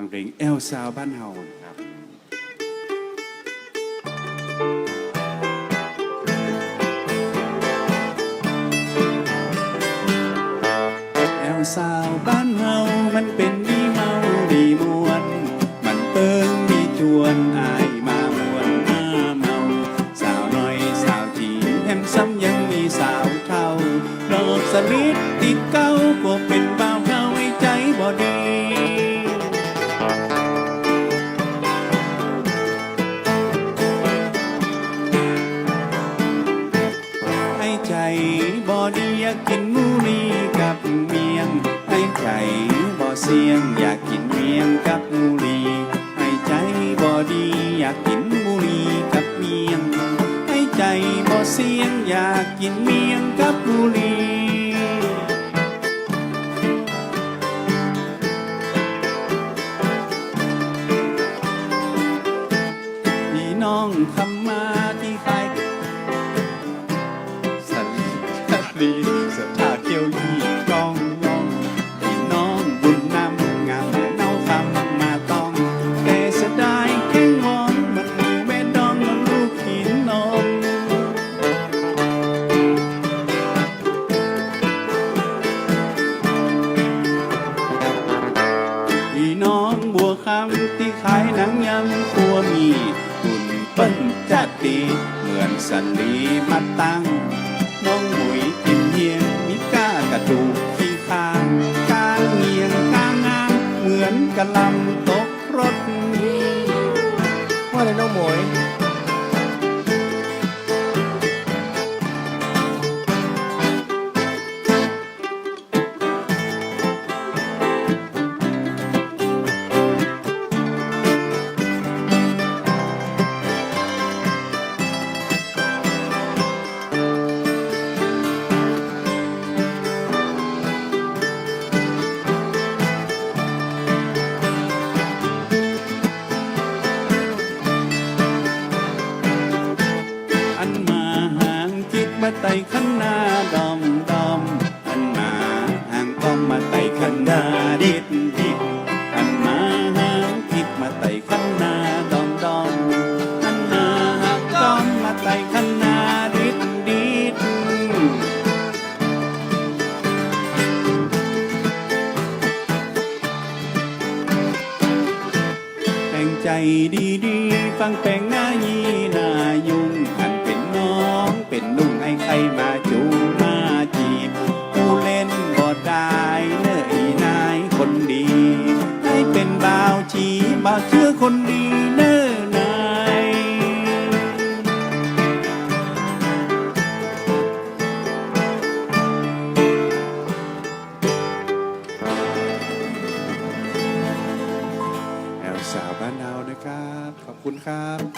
ฟังเพลงเอลซาวบ้านเฮาครับแอวสาวบ้านเฮามันเป็นมีเมาดีมวน มันเติงมีจวนอาย ดีอยากกินมูนีกับเมียง ให้ใจบอเสียง อยากกินเมียงกับมูนีให้ใจบอดีอยากกินมูนีกับเมียง ให้ใจบอเสียง อยากกินเมียงกับมูนีพี่น้องคำ เสัตดีสถาเกี่ยวยี่กองยองพี่น้องบุญนำงามแม่เนาคำมาต้องแต่เสยดายแข้งองมันหมูแม่ดองมันลูกหินนองพี่น้องบัวคำที่ขายหนังยำครัวมีคุณเปิ้นจัดดีเหมือนสันลีมาตั้ง ลำตกรถว่าอะไรน้องหมวย ไต่ขันหน้าดอมดอมอันมาห่างก้อมมาไต่ขันหน้าดิดดิดอันมาห่างคิดมาไต่ขันหน้าดอมดอมอันมาห่างก้อมมาไต่ขันหน้าดิดดิดแต่งใจดีๆฟังแปลงหน้ายีหน้ายุงอันเป็นน้อง เป็นนุ่งให้ใครมาจูมาจีบผู้เล่นบ่ได้เนยนายคนดี ให้เป็นบ่าวชีบ่าวเชื่อคนดีเนอนายแอลสาวบ้านเรานะครับ ขอบคุณครับ